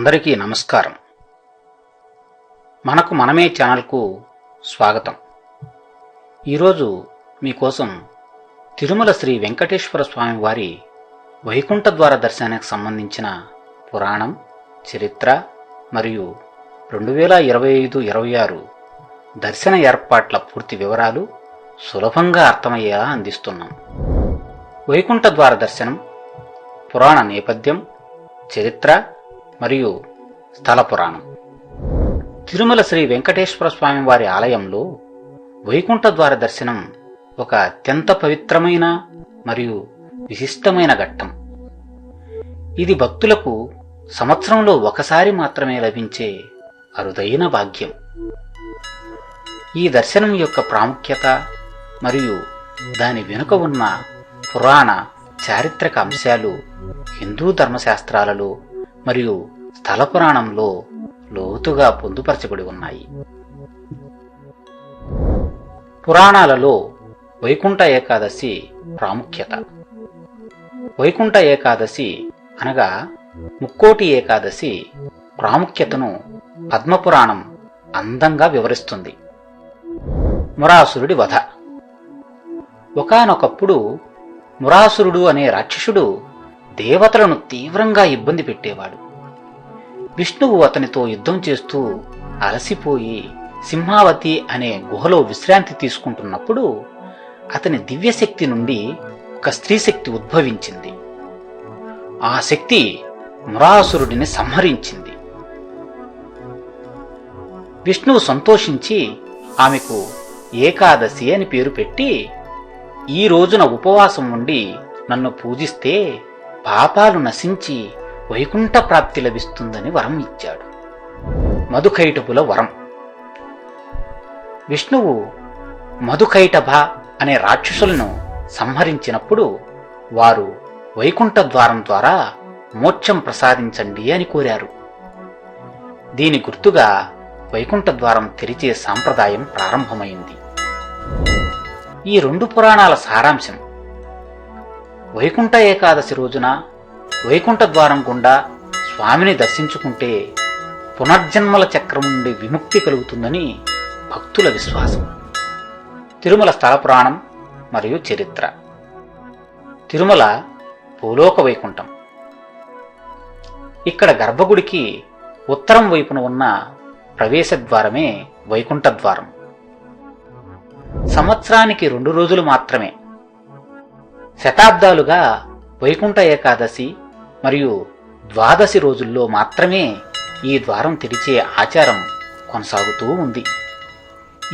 అందరికీ నమస్కారం. మనకు మనమే ఛానల్కు స్వాగతం. ఈరోజు మీకోసం తిరుమల శ్రీ వెంకటేశ్వర స్వామి వారి వైకుంఠ ద్వార దర్శనానికి సంబంధించిన పురాణం చరిత్ర మరియు రెండు వేల ఇరవై ఐదు ఇరవై ఆరు దర్శన ఏర్పాట్ల పూర్తి వివరాలు సులభంగా అర్థమయ్యేలా అందిస్తున్నాం. వైకుంఠ ద్వార దర్శనం పురాణ నేపథ్యం చరిత్ర మరియు స్థల పురాణం. తిరుమల శ్రీ వెంకటేశ్వర స్వామి వారి ఆలయంలో వైకుంఠ ద్వార దర్శనం ఒక అత్యంత పవిత్రమైన మరియు విశిష్టమైన ఘట్టం. ఇది భక్తులకు సంవత్సరంలో ఒకసారి మాత్రమే లభించే అరుదైన భాగ్యం. ఈ దర్శనం యొక్క ప్రాముఖ్యత మరియు దాని వెనుక ఉన్న పురాణ చారిత్రక అంశాలు హిందూ ధర్మశాస్త్రాలలో మరియు స్థల పురాణంలో లోతుగా పొందుపరచబడి ఉన్నాయి. పురాణాలలో వైకుంఠ ఏకాదశి ప్రాముఖ్యత. వైకుంఠ ఏకాదశి అనగా ముక్కోటి ఏకాదశి ప్రాముఖ్యతను పద్మపురాణం అందంగా వివరిస్తుంది. మురాసురుడి వధ. ఒకానొకప్పుడు మురాసురుడు అనే రాక్షసుడు దేవతలను తీవ్రంగా ఇబ్బంది పెట్టేవాడు. విష్ణువు అతనితో యుద్ధం చేస్తూ అలసిపోయి సింహావతి అనే గుహలో విశ్రాంతి తీసుకుంటున్నప్పుడు అతని దివ్యశక్తి నుండి ఒక స్త్రీశక్తి ఉద్భవించింది. ఆ శక్తి మురాసురుడిని సంహరించింది. విష్ణువు సంతోషించి ఆమెకు ఏకాదశి అని పేరు పెట్టి ఈ రోజున ఉపవాసం ఉండి నన్ను పూజిస్తే పాపాలు నశించి వైకుంఠ ప్రాప్తి లభిస్తుందని వరం ఇచ్చాడు. మధుకైటపుల వరం. విష్ణువు మధుకైటభ అనే రాక్షసులను సంహరించినప్పుడు వారు వైకుంఠ ద్వారం ద్వారా మోక్షం ప్రసాదించండి అని కోరారు. దీని గుర్తుగా వైకుంఠ ద్వారం తెరిచే సాంప్రదాయం ప్రారంభమైంది. ఈ రెండు పురాణాల సారాంశం. వైకుంఠ ఏకాదశి రోజున వైకుంఠ ద్వారం గుండా స్వామిని దర్శించుకుంటే పునర్జన్మల చక్రం నుండి విముక్తి కలుగుతుందని భక్తుల విశ్వాసం. తిరుమల స్థల పురాణం మరియు చరిత్ర. తిరుమల భూలోక వైకుంఠం. ఇక్కడ గర్భగుడికి ఉత్తరం వైపున ఉన్న ప్రవేశ ద్వారమే వైకుంఠ ద్వారం సంవత్సరానికి రెండు రోజులు మాత్రమే. శతాబ్దాలుగా వైకుంఠ ఏకాదశి మరియు ద్వాదశి రోజుల్లో మాత్రమే ఈ ద్వారం తెరిచే ఆచారం కొనసాగుతూ ఉంది.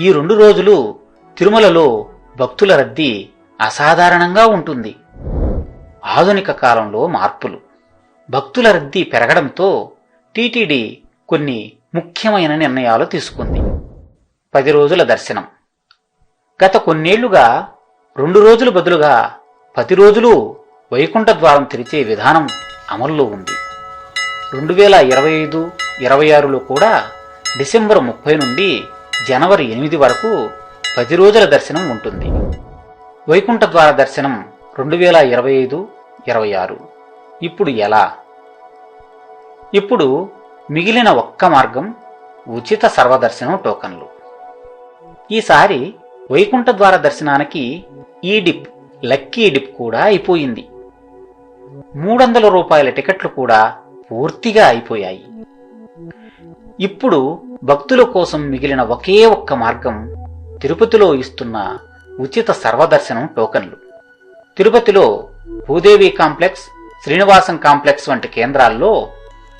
ఈ రెండు రోజులు తిరుమలలో భక్తుల రద్దీ అసాధారణంగా ఉంటుంది. ఆధునిక కాలంలో మార్పులు. భక్తుల రద్దీ పెరగడంతో టీటీడీ కొన్ని ముఖ్యమైన నిర్ణయాలు తీసుకుంది. పది రోజుల దర్శనం. గత కొన్నేళ్ళుగా రెండు రోజులు బదులుగా పది రోజులు వైకుంఠ ద్వారం తెరిచే విధానం అమల్లో ఉంది. రెండు వేల ఇరవై ఐదు ఇరవై ఆరులో కూడా డిసెంబర్ ముప్పై నుండి జనవరి ఎనిమిది వరకు పది రోజుల దర్శనం ఉంటుంది. వైకుంఠ ద్వార దర్శనం రెండు వేల ఇరవై ఐదు ఇరవై ఆరు. ఇప్పుడు ఎలా? ఇప్పుడు మిగిలిన ఒక్క మార్గం ఉచిత సర్వదర్శనం టోకన్లు. ఈసారి వైకుంఠ ద్వార దర్శనానికి ఈ డిప్ లక్కీ డిప్ కూడా అయిపోయింది. మూడొందల రూపాయల టికెట్లు కూడా పూర్తిగా అయిపోయాయి. ఇప్పుడు భక్తుల కోసం మిగిలిన ఒకే ఒక్క మార్గం తిరుపతిలో ఇస్తున్న ఉచిత సర్వదర్శనం టోకన్లు. తిరుపతిలో భూదేవి కాంప్లెక్స్ శ్రీనివాసం కాంప్లెక్స్ వంటి కేంద్రాల్లో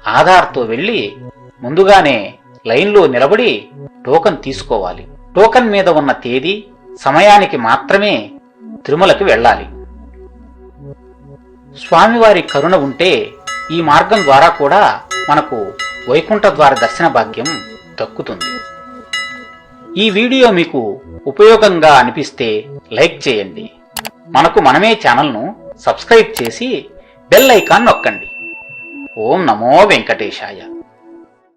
ఆధార్తో వెళ్ళి ముందుగానే లైన్లో నిలబడి టోకన్ తీసుకోవాలి. టోకన్ మీద ఉన్న తేదీ సమయానికి మాత్రమే తిరుమలకి వెళ్ళాలి. స్వామివారి కరుణ ఉంటే ఈ మార్గం ద్వారా కూడా మనకు వైకుంఠ ద్వార దర్శన భాగ్యం దక్కుతుంది. ఈ వీడియో మీకు ఉపయోగంగా అనిపిస్తే లైక్ చేయండి. మనకు మనమే ఛానల్ను సబ్స్క్రైబ్ చేసి బెల్ ఐకాన్ నొక్కండి. ఓం నమో వెంకటేశాయ.